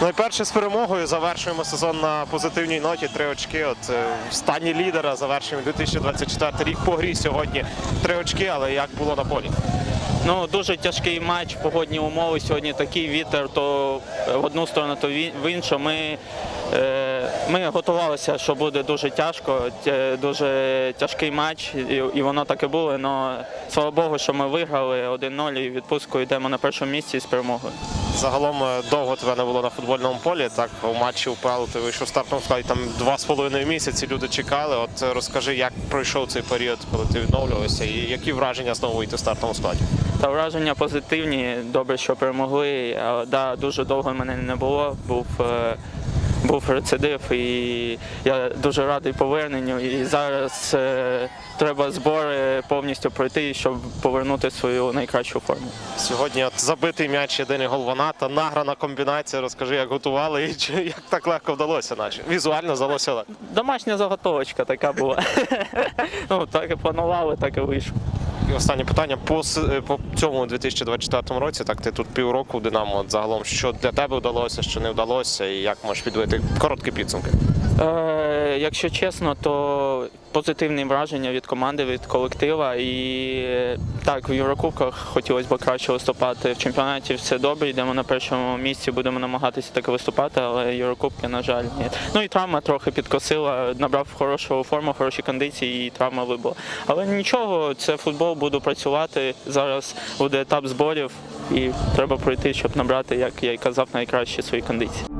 Найперше з перемогою завершуємо сезон на позитивній ноті. Три очки. От е, в стані лідера завершуємо 2024 рік по грі сьогодні. Три очки, але як було на полі? Ну дуже тяжкий матч, погодні умови. Сьогодні такий вітер, то в одну сторону, то в іншу. Ми, е, ми готувалися, що буде дуже тяжко, тя- дуже тяжкий матч, і, воно так і було. Але слава Богу, що ми виграли 1-0 і відпустку йдемо на першому місці з перемогою. Загалом е, довго тебе не було на футбольному полі. Так у матчі УПЛ ти вийшов в стартовому складі там два з половиною місяці. Люди чекали. От е, розкажи, як пройшов цей період, коли ти відновлювався, і які враження знову вийти в стартовому складі? Та враження позитивні, добре, що перемогли. А, Да, дуже довго мене не було. Був, е, був рецидив, і я дуже радий поверненню. І зараз е, треба збори повністю пройти, щоб повернути свою найкращу форму. Сьогодні от забитий м'яч, єдиний гол Ваната, награна комбінація. Розкажи, як готували і чи як так легко вдалося, наче візуально здалося легко. Домашня заготовочка така була. ну, так і планували, так і вийшло. Останнє питання по, е, по цьому 2024 році. Так ти тут півроку Динамо. Загалом, що для тебе вдалося, що не вдалося, і як можеш підвести короткі підсумки? Е, якщо чесно, то позитивні враження від команди, від колектива. І е, так, в Єврокубках хотілося б краще виступати. В чемпіонаті все добре, йдемо на першому місці, будемо намагатися так виступати, але Єврокубки, на жаль, ні. Ну і травма трохи підкосила, набрав хорошу форму, хороші кондиції, і травма вибула. Але нічого, це футбол, буду працювати. Зараз буде етап зборів і треба пройти, щоб набрати, як я і казав, найкращі свої кондиції.